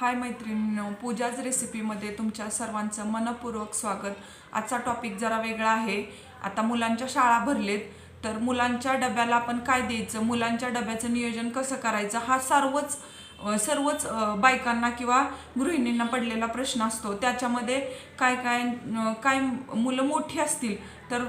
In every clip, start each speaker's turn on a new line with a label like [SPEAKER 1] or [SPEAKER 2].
[SPEAKER 1] हाय मैत्रिणींनो पूजाच रेसिपीमध्ये तुमच्या सर्वांचं मनपूर्वक स्वागत. आजचा टॉपिक जरा वेगळा आहे. आता मुलांच्या शाळा भरलेत तर मुलांच्या डब्याला आपण काय द्यायचं? मुलांच्या डब्याचं नियोजन कसं करायचं? हा सर्वच सर्वच बायकांना किंवा गृहिणींना पडलेला प्रश्न असतो. त्याच्यामध्ये काय काय काय मुलं मोठी असतील तर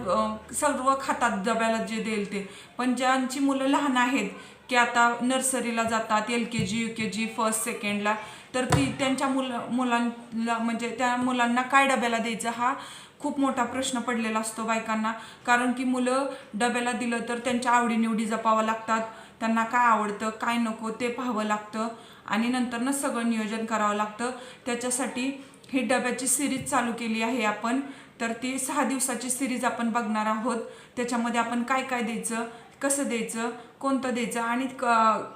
[SPEAKER 1] सर्व खातात डब्याला जे देईल ते. पण ज्यांची मुलं लहान आहेत की आता नर्सरीला जातात L K G U K G first सेकंडला तर ती त्यांच्या मुल मुलांना म्हणजे त्या मुलांना काय डब्याला द्यायचं हा खूप मोठा प्रश्न पडलेला असतो बायकांना. कारण की मुलं डब्याला दिलं तर त्यांच्या आवडीनिवडी जपावं लागतात. त्यांना काय आवडतं काय नको ते पाहावं लागतं. आणि नंतरनं सगळं नियोजन करावं लागतं. त्याच्यासाठी ही डब्याची सिरीज चालू केली आहे आपण. तर ती सहा दिवसाची सिरीज आपण बघणार आहोत. त्याच्यामध्ये आपण काय काय द्यायचं कसं द्यायचं कोणतं द्यायचं आणि क-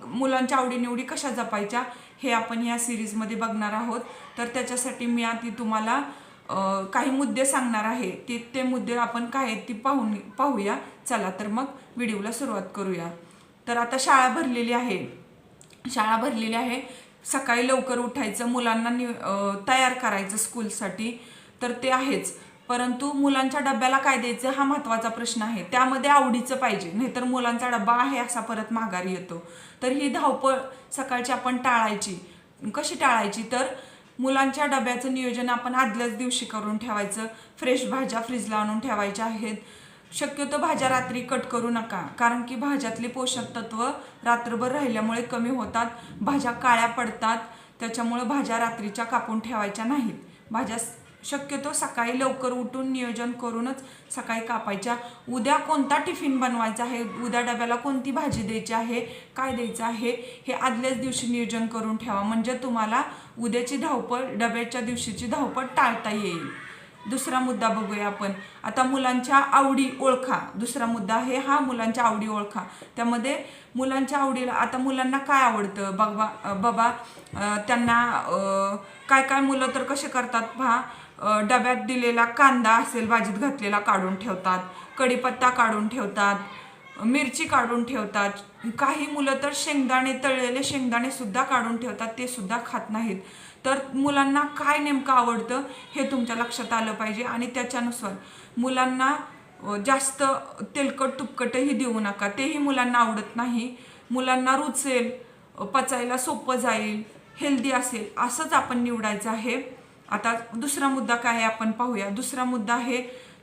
[SPEAKER 1] मुलांच्या आवडीनिवडी कशा जपायच्या हे आपण या सिरीजमध्ये बघणार आहोत. तर त्याच्यासाठी मी आधी तुम्हाला काही मुद्दे सांगणार आहे. ते ते मुद्दे आपण काय आहेत ती पाहून पाहूया. चला तर मग व्हिडिओला सुरुवात करूया. तर आता शाळा भरलेली आहे. शाळा भरलेली आहे. सकाळी लवकर उठायचं मुलांना नि तयार करायचं स्कूलसाठी. तर ते आहेच. परंतु मुलांच्या डब्याला काय द्यायचं हा महत्त्वाचा प्रश्न आहे. त्यामध्ये आवडीचं पाहिजे नाहीतर मुलांचा डब्बा आहे असा परत माघारी येतो. तर ही धावपळ सकाळची आपण टाळायची. कशी टाळायची? तर मुलांच्या डब्याचं नियोजन आपण आदल्याच दिवशी करून ठेवायचं. फ्रेश भाज्या फ्रीजला आणून ठेवायच्या आहेत. शक्यतो भाज्या रात्री कट करू नका कारण की भाज्यातली पोषक तत्व रात्रभर राहिल्यामुळे कमी होतात. भाज्या काळ्या पडतात त्याच्यामुळे भाज्या रात्रीच्या कापून ठेवायच्या नाहीत. भाज्या शक्यतो सकाळी लवकर उठून नियोजन करूनच सकाळी कापायच्या. उद्या कोणता टिफिन बनवायचा आहे? उद्या डब्याला कोणती भाजी द्यायची आहे? काय द्यायचं आहे? हे आदल्याच दिवशी नियोजन करून ठेवा. म्हणजे तुम्हाला उद्याची धावपळ डब्याच्या दिवशीची धावपळ टाळता येईल. दुसरा मुद्दा बघूया आपण. आता मुलांच्या आवडी ओळखा. दुसरा मुद्दा आहे हा मुलांच्या आवडी ओळखा. त्यामध्ये मुलांच्या आवडीला आता मुलांना काय आवडतं? बाबा बाबा त्यांना काय काय मुलं तर कसे करतात? पहा डब्यात दिलेला कांदा असेल भाजीत घातलेला काढून ठेवतात. कढीपत्ता काढून ठेवतात. मिरची काढून ठेवतात. काही मुलं तर शेंगदाणे तळलेले शेंगदाणेसुद्धा काढून ठेवतात. ते सुद्धा खात नाहीत. तर मुलांना काय नेमकं आवडतं हे तुमच्या लक्षात आलं पाहिजे आणि त्याच्यानुसार मुलांना जास्त तेलकट तुपकटही देऊ नका. तेही मुलांना आवडत नाही. मुलांना रुचेल पचायला सोपं जाईल हेल्दी असेल असंच आपण निवडायचं आहे. आता दुसरा मुद्दा काय आहे आपण पाहूया. दुसरा मुद्दा आहे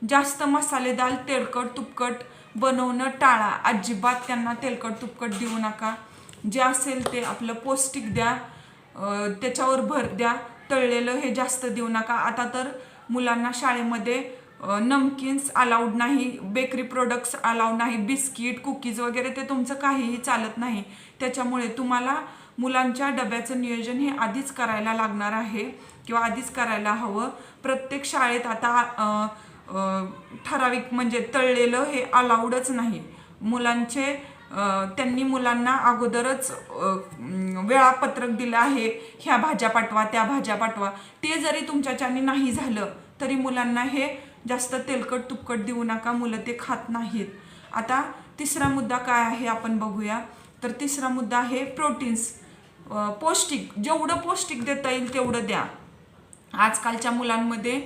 [SPEAKER 1] जास्त मसालेदार तेलकट तुपकट बनवणं टाळा. अजिबात त्यांना तेलकट तुपकट देऊ नका. जे असेल ते आपलं पौष्टिक द्या त्याच्यावर भर द्या. तळलेलं हे जास्त देऊ नका. आता तर मुलांना शाळेमध्ये नमकिन्स अलाउड नाही बेकरी प्रोडक्ट्स अलाउड नाही बिस्किट कुकीज वगैरे ते तुमचं काहीही चालत नाही. त्याच्यामुळे तुम्हाला मुलांच्या डब्याचं नियोजन हे आधीच करायला लागणार आहे. किंवा आधीच करायला हवं. प्रत्येक शाळेत आता ठराविक म्हणजे तळलेलं हे अलाउडच नाही. मुलांचे त्यांनी मुलांना अगोदरच वेळापत्रक दिलं आहे ह्या भाज्या पाठवा त्या भाज्या पाठवा. ते जरी तुमच्याच्याने नाही झालं तरी मुलांना हे जास्त तेलकट तुपकट देऊ नका मुलं ते खात नाहीत. आता तिसरा मुद्दा काय आहे आपण बघूया. तर तिसरा मुद्दा आहे प्रोटीन्स. पौष्टिक जेवढं पौष्टिक देता येईल तेवढं द्या. आजकालच्या मुलांमध्ये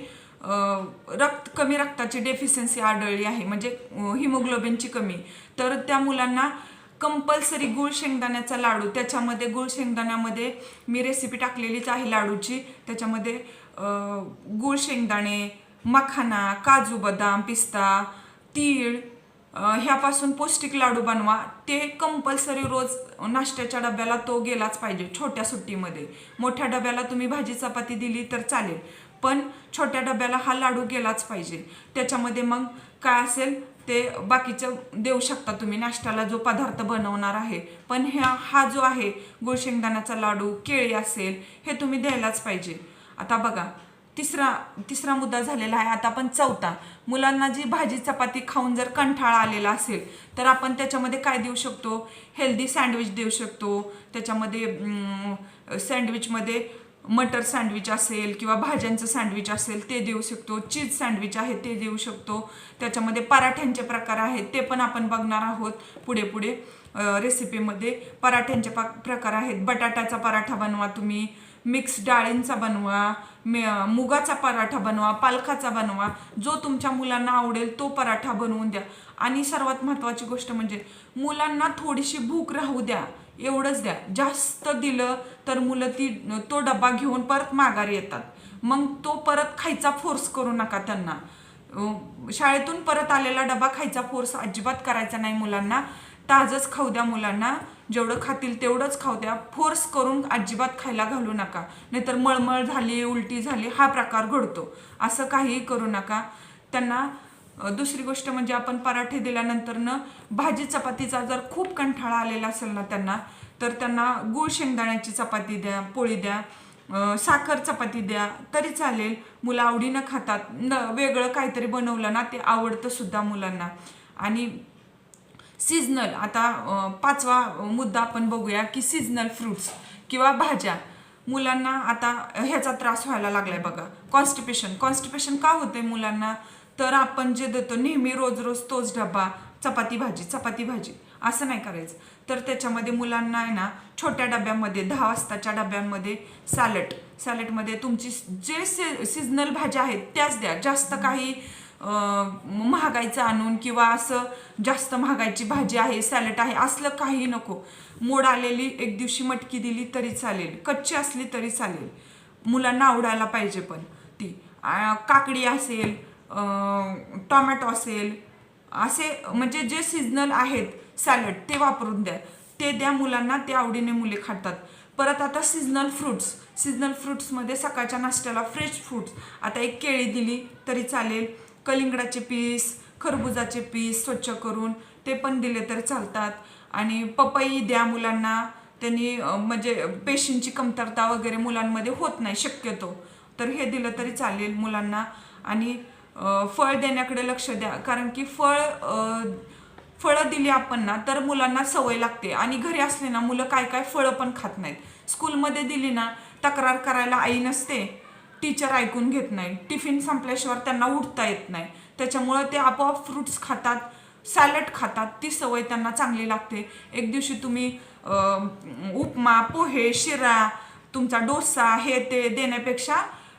[SPEAKER 1] रक्त कमी रक्ताची डेफिशियन्सी आढळली आहे. म्हणजे हिमोग्लोबिनची कमी. तर त्या मुलांना कंपल्सरी गुळ शेंगदाण्याचा लाडू त्याच्यामध्ये गुळ शेंगदाण्यामध्ये मी रेसिपी टाकलेलीच आहे लाडूची. त्याच्यामध्ये गुळ शेंगदाणे मखाना काजू बदाम पिस्ता तीळ ह्यापासून पौष्टिक लाडू बनवा. ते कंपल्सरी रोज नाश्त्याच्या डब्याला तो गेलाच पाहिजे छोट्या सुट्टीमध्ये. मोठ्या डब्याला तुम्ही भाजी चपाती दिली तर चालेल पण छोट्या डब्याला हा लाडू गेलाच पाहिजे. त्याच्यामध्ये मग काय असेल ते बाकीचं देऊ शकता तुम्ही. नाश्त्याला जो पदार्थ बनवणार आहे. पण ह्या हा जो आहे गुळशेंगदाण्याचा लाडू केळी असेल हे तुम्ही द्यायलाच पाहिजे. आता बघा तिसरा तिसरा मुद्दा झालेला आहे. आता आपण चौथा. मुलांना जी भाजी चपाती खाऊन जर कंठाळा आलेला असेल तर आपण त्याच्यामध्ये काय देऊ शकतो? हेल्दी सँडविच देऊ शकतो. त्याच्यामध्ये सँडविचमध्ये मटर सँडविच असेल किंवा भाज्यांचं सँडविच असेल ते देऊ शकतो. चीज सँडविच आहे ते देऊ शकतो. त्याच्यामध्ये पराठ्यांचे प्रकार आहेत ते पण आपण बघणार आहोत पुढे पुढे. रेसिपीमध्ये पराठ्यांचे प्रकार आहेत. बटाट्याचा पराठा बनवा तुम्ही. मिक्स डाळींचा बनवा मुगाचा पराठा बनवा पालखाचा बनवा जो तुमच्या मुलांना आवडेल तो पराठा बनवून द्या. आणि सर्वात महत्त्वाची गोष्ट म्हणजे मुलांना थोडीशी भूक राहू द्या एवढंच द्या. जास्त दिलं तर मुलं ती तो डबा घेऊन परत माघारी येतात. मग तो परत खायचा फोर्स करू नका त्यांना. शाळेतून परत आलेला डबा खायचा फोर्स अजिबात करायचा नाही मुलांना. ताजंच खाऊ द्या मुलांना. जेवढं खातील तेवढंच खाऊ द्या. फोर्स करून अजिबात खायला घालू नका. नाहीतर मळमळ झाली उलटी झाली हा प्रकार घडतो. असं काहीही करू नका. त्यांना दुसरी गोष्ट म्हणजे आपण पराठे दिल्यानंतर न भाजी चपातीचा जर खूप कंठाळा आलेला असेल ना त्यांना तर त्यांना गुळ शेंगदाण्याची चपाती द्या पोळी द्या साखर चपाती द्या तरी चालेल. मुलं आवडीनं खातात. न वेगळं काहीतरी बनवलं ना ते आवडतं सुद्धा मुलांना. आणि सीझनल आता पाचवा मुद्दा आपण बघूया की सीझनल फ्रुट्स किंवा भाज्या. मुलांना आता ह्याचा त्रास व्हायला लागलाय बघा. कॉन्स्टिपेशन कॉन्स्टिपेशन का होते मुलांना? तर आपण जे देतो नेहमी रोज रोज तोच डबा चपाती भाजी चपाती भाजी असं नाही करायचं. तर त्याच्यामध्ये मुलांना आहे ना छोट्या डब्यामध्ये दहा वाजताच्या डब्यांमध्ये सॅलड सॅलडमध्ये तुमची जे से सीझनल भाज्या आहेत त्याच द्या. जास्त काही महागाईचं आणून किंवा असं जास्त महागाईची भाजी आहे सॅलड आहे असलं काही नको. मोड आलेली एक दिवशी मटकी दिली तरी चालेल कच्ची असली तरी चालेल. मुलांना आवडायला पाहिजे पण ती. काकडी असेल टॉमॅटो टोमॅटो असेल असे म्हणजे जे सीझनल आहेत सॅलड ते वापरून द्या. ते द्या मुलांना ते आवडीने मुले खातात. परत आता सीझनल फ्रुट्स सीझनल फ्रुट्समध्ये सकाळच्या नाश्त्याला फ्रेश फ्रुट्स आता एक केळी दिली तरी चालेल कलिंगडाचे पीस खरबुजाचे पीस स्वच्छ करून ते पण दिले तर चालतात. आणि पपई द्या मुलांना. त्यांनी म्हणजे पेशींची कमतरता वगैरे मुलांमध्ये होत नाही शक्यतो. तर हे दिलं तरी चालेल मुलांना. आणि फळ देण्याकडे लक्ष द्या. कारण की फळ फळं दिली आपण ना तर मुलांना सवय लागते. आणि घरी असले ना मुलं काय काय फळं पण खात नाहीत. स्कूलमध्ये दिली ना तक्रार करायला आई नसते. टीचर ऐकून घेत नाही. टिफिन संपल्याशिवाय त्यांना उठता येत नाही. त्याच्यामुळं ते आपोआप फ्रुट्स खातात सॅलड खातात. ती सवय त्यांना चांगली लागते. एक दिवशी तुम्ही उपमा पोहे शिरा तुमचा डोसा हे ते देण्यापेक्षा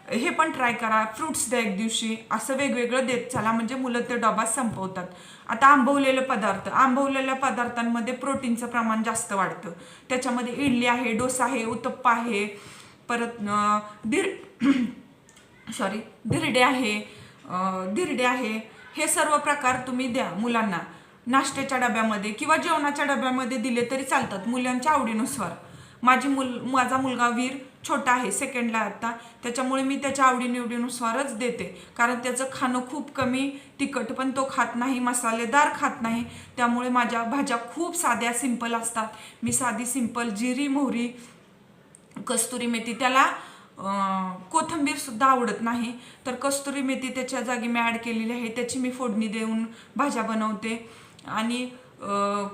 [SPEAKER 1] हे पण ट्राय करा. फ्रुट्स द्या एक दिवशी. असं वेगवेगळं देत चला. म्हणजे मुलं ते डबा संपवतात. आता आंबवलेले पदार्थ. आंबवलेल्या पदार्थांमध्ये प्रोटीनचं प्रमाण जास्त वाढतं. त्याच्यामध्ये इडली आहे डोसा आहे उत्तप्पा आहे परत अं, सॉरी धिरडे आहे धिरडे आहे हे सर्व प्रकार तुम्ही द्या मुलांना. नाश्त्याच्या डब्यामध्ये किंवा जेवणाच्या डब्यामध्ये दिले तरी चालतात मुलांच्या आवडीनुसार. माझी मुल माझा मुलगा वीर छोटा आहे सेकंडला आता. त्याच्यामुळे मी त्याच्या आवडीनिवडीनुसारच देते. कारण त्याचं खाणं खूप कमी तिखट पण तो खात नाही मसालेदार खात नाही. त्यामुळे माझ्या भाज्या खूप साध्या सिंपल असतात. मी साधी सिंपल जिरी मोहरी कस्तुरी मेथी त्याला कोथंबीरसुद्धा आवडत नाही. तर कस्तुरी मेथी त्याच्या जागी मी ॲड केलेली आहे. त्याची मी फोडणी देऊन भाज्या बनवते. आणि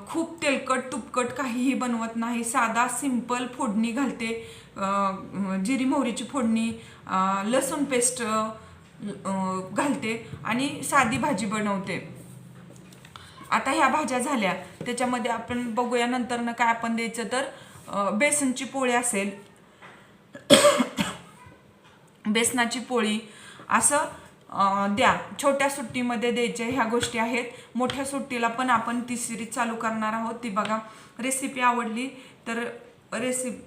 [SPEAKER 1] खूप तेलकट तुपकट काहीही बनवत नाही. साधा सिंपल फोडणी घालते. जिरी मोहरीची फोडणी लसूण पेस्ट घालते आणि साधी भाजी बनवते. आता ह्या भाज्या झाल्या. त्याच्यामध्ये आपण बघूया नंतरनं काय आपण द्यायचं तर बेसनची पोळी असेल. बेसनाची पोळी. असं द्या. छोट्या सुट्टीमध्ये द्यायचे ह्या गोष्टी आहेत. मोठ्या सुट्टीला पण आपण ती सिरीज चालू करणार आहोत. ती बघा रेसिपी आवडली तर रेसिपी